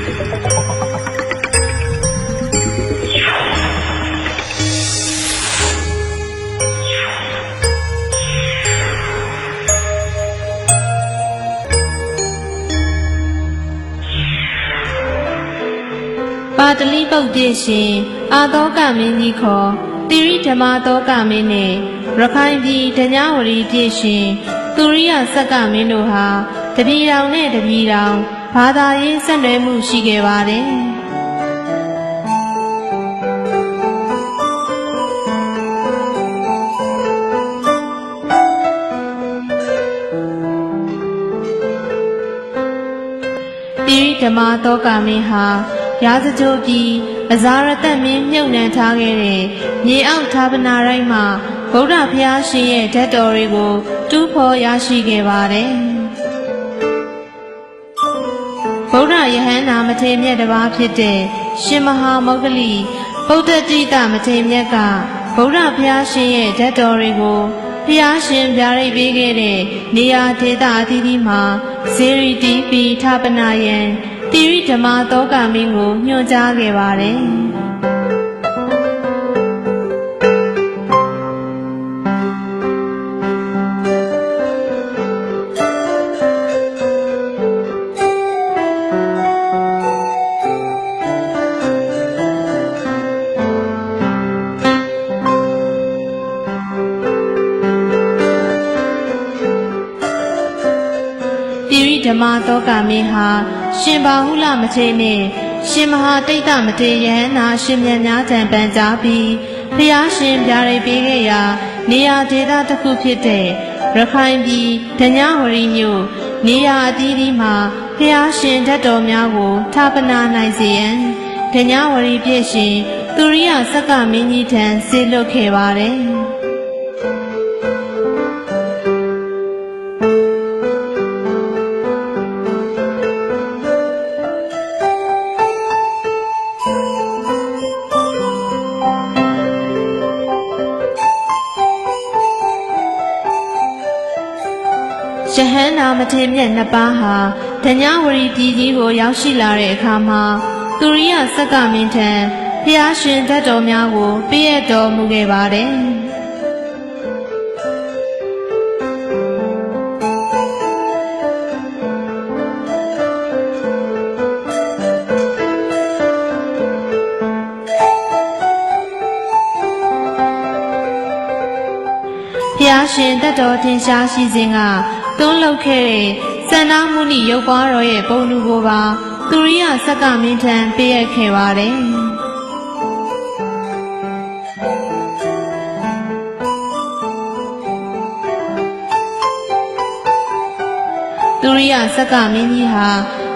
ပါတလိပုတ်ပြည့်ရှင်အာသောကမင်းကြီးခေါ်တိရိဓမ္မသောကမင်းနှင့်ရခိုင်ပြည်ဒညဝရီပြည့်ရှင်သူရိယစက္ကမင်းတို့ဟာတပြည်တော်နဲ့တပြည်တော် ဘာသာရေးဆက်နွယ်မှုရှိခဲ့ပါတယ်။တိရိဓမ္မသောကမင်းဟာရာဇကြိုပြည်အဇာရတမင်းမြုပ်နှံထားခဲ့တဲ့မြေအောက်ဌာပနာတိုင်းမှာဗုဒ္ဓဘုရားရှင်ရဲ့ဓာတ်တော်တွေကိုတူးဖော်ရရှိခဲ့ပါတယ်။ ယဟန္တာမထေရမြတ်တစ်ပါးဖြစ်တဲ့ရှင်မဟာမောဂလိဗုဒ္ဓတိတမထေရမြတ်ကဗုဒ္ဓဘုရားရှင်ရဲ့ဓာတ်တော်တွေကိုဘုရားရှင်ပြရိတ်ပေးခဲ့တဲ့နေရာဒေသအသီးသီးမှာဇေရီတီပီဌာပနာယံတိရိဓမ္မသောကမင်းကိုညွှန်ကြားခဲ့ပါတယ်။ မ္မသောကမင်းဟာရှင်ဘာဟုလမထေရနှင့်ရှင်မဟာတိတ်တမထေရယဟနာရှင်မြတ်များထံပန်ကြားပြီးဖျားရှင်ပြရိတ်ပေးခဲ့ရာနေရာဒေသတစ်ခုဖြစ်တဲ့ရခိုင်ပြည်ဒညဝရီမြို့နေရာအသီးသီးမှာဖျားရှင်ဓာတ်တော်များကိုဌာပနာနိုင်စေရန်ဒညဝရီပြည့်ရှင်သူရိယစက္ကမင်းကြီးထံဆေလွတ်ခဲ့ပါတယ်။ ယဟန္တာမထေရမြတ်နှစ်ပါးဟာဓညဝရီပြည်ကြီးကိုရောက်ရှိလာတဲ့အခါမှာသူရိယစက္ကမင်းထံဖျားရှင်ဓာတ်တော်များကိုပြည့်ရတော်မူခဲ့ပါတယ်။ဖျားရှင်တတ်တော်ထင်ရှားရှိစဉ်က တွန်းလောက်ခဲ့တဲ့စန္ဒမုနိရုပ်ပွားတော်ရဲ့ပုံလူကိုပါသူရိယစက္ကမင်းထံပေးအပ်ခဲ့ပါတယ်။သူရိယစက္ကမင်းကြီးဟာ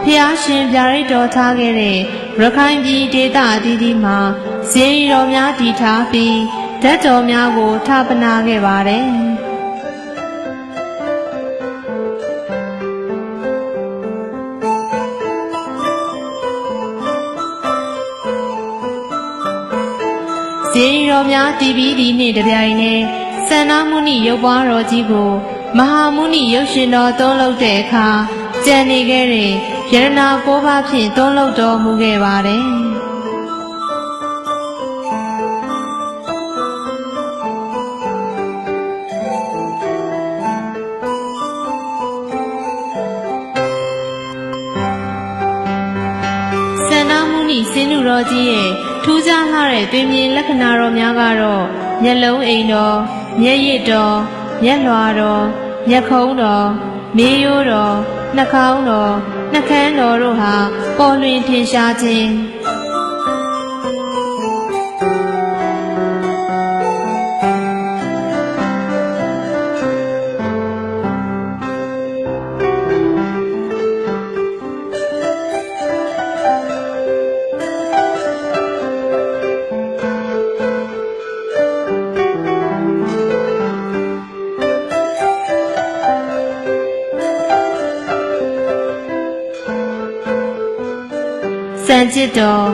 ဖျားရှင်ဗျာဒိတ်တော်ထားခဲ့တဲ့ရခိုင်ပြည်ဒေသအသီးသီးမှာဇေရီတော်များတည်ထားပြီးဓာတ်တော်များကိုဌာပနာခဲ့ပါတယ်။ ဇေရီတော်များတည်ပြီးဒီနေ့တပြိုင်နက်စန္ဒမုနိရုပ်ပွားတော်ကြီးကိုမဟာမုနိရုပ်ရှင်တော်သုံးလုပ်တဲ့အခါကြံနေခဲ့တဲ့ယရနာကိုးပါးဖြင့်သုံးလုပ်တော်မူခဲ့ပါတယ်။စန္ဒမုနိစင်းလူတော်ကြီးရဲ့ ထူးခြားလှတဲ့တွင်မြင်လက္ခဏာတော်များကတော့မျက်လုံးအိမ်တော်မျက်ရည်တော်မျက်လွှာတော်မျက်ခုံးတော်မေးရိုးတော်နှာခေါင်းတော်နှာခမ်းတော်တို့ဟာပေါ်လွင်ထင်ရှားခြင်း စံจิตတော်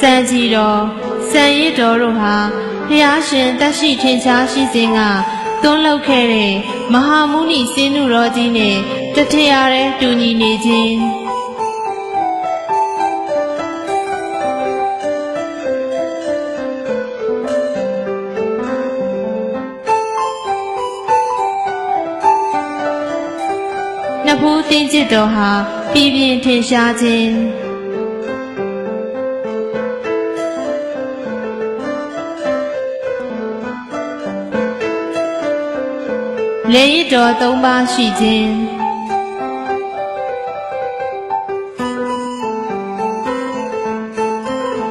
စံကြည်တော်စံရည်တော်တို့ဟာဖျားရှင်တက်ရှိထင်ရှားရှိစဉ်ကသွန်းလုပ်ခဲ့တဲ့မဟာမုနိစင်းနုတော်ကြီးနဲ့တထရာရဲတူညီနေခြင်းနဘူးတင်းจิตတော်ဟာပြင်းပြင်းထင်ရှားခြင်း လေရစ်တော်သုံးပါးရှိခြင်း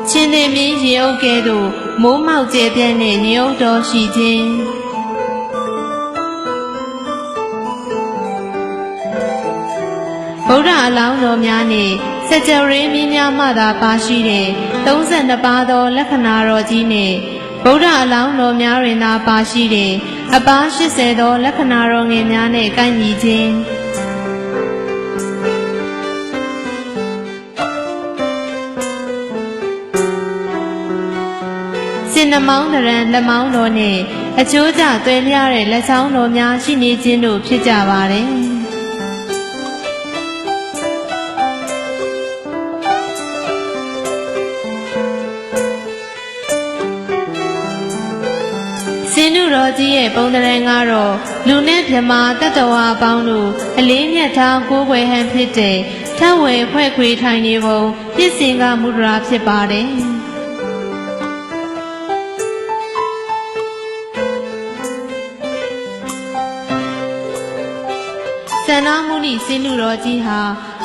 ချင်းနေမင်းရေအုပ်ကဲ့သို့မိုးမောက်ကျဲပြန့်တဲ့ညုံတော်ရှိခြင်းဗုဒ္ဓအလောင်းတော်များနှင့်စကြဝဠာမင်းများမှသာပါရှိတဲ့32ပါးသောလက္ခဏာတော်ကြီးနှင့်ဗုဒ္ဓအလောင်းတော်များတွင်သာပါရှိတဲ့ အပါး80သောလက္ခဏာတော်ငယ်များနှင့်ကိုက်ညီခြင်းစင်နှမောင်းတရံလက်မောင်းတော်နှင့်အချိုးကျသွဲလျားတဲ့လက်ချောင်းတော်များရှိနေခြင်းတို့ဖြစ်ကြပါတယ်။ တော်ကြီးရဲ့ပုံတရံကတော့လူနဲ့မြမာတတ္တဝါအပေါင်းတို့အလေးမြတ်ထားကိုးကွယ်ဟန်ဖြစ်တဲ့ထဝယ်ဖွဲ့ခွေထိုင်နေပုံပြစ်စင်ကမူဒရာဖြစ်ပါတယ်စန္ဒမုနိစင်နုတော်ကြီးဟာ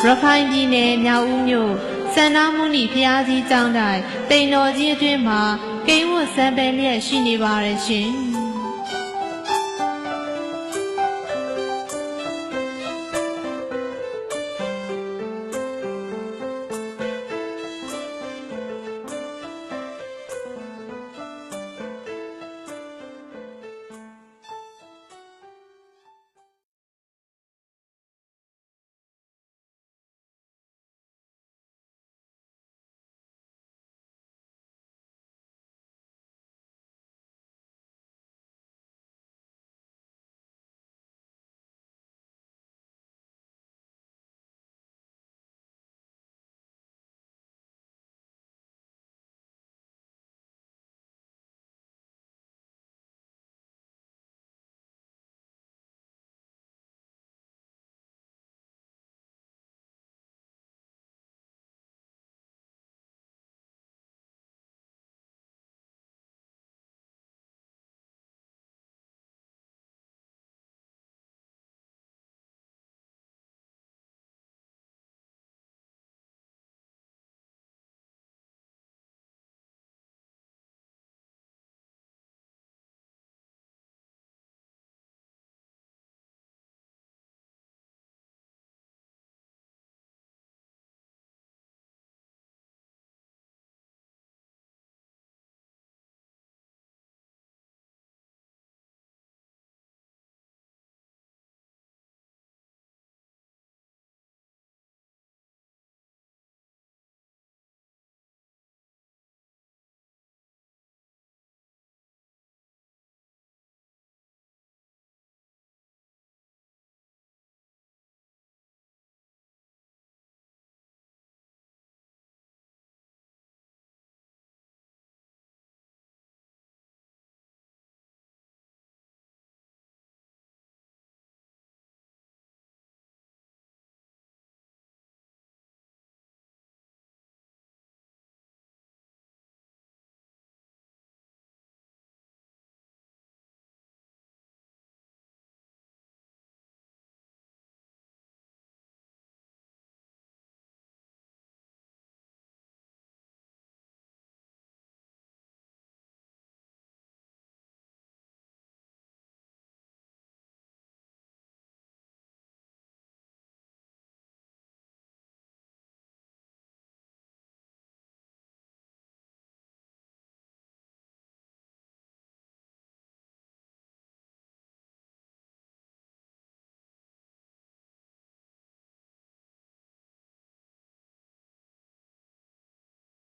ရခိုင်ပြည်နယ်မြောက်ဦးမြို့စန္ဒမုနိဖျားကြီးကျောင်းတိုင်တိန်တော်ကြီးအတွင်းမှာကိန်းဝတ်စံပယ်လျက်ရှိနေပါတယ်ရှင်။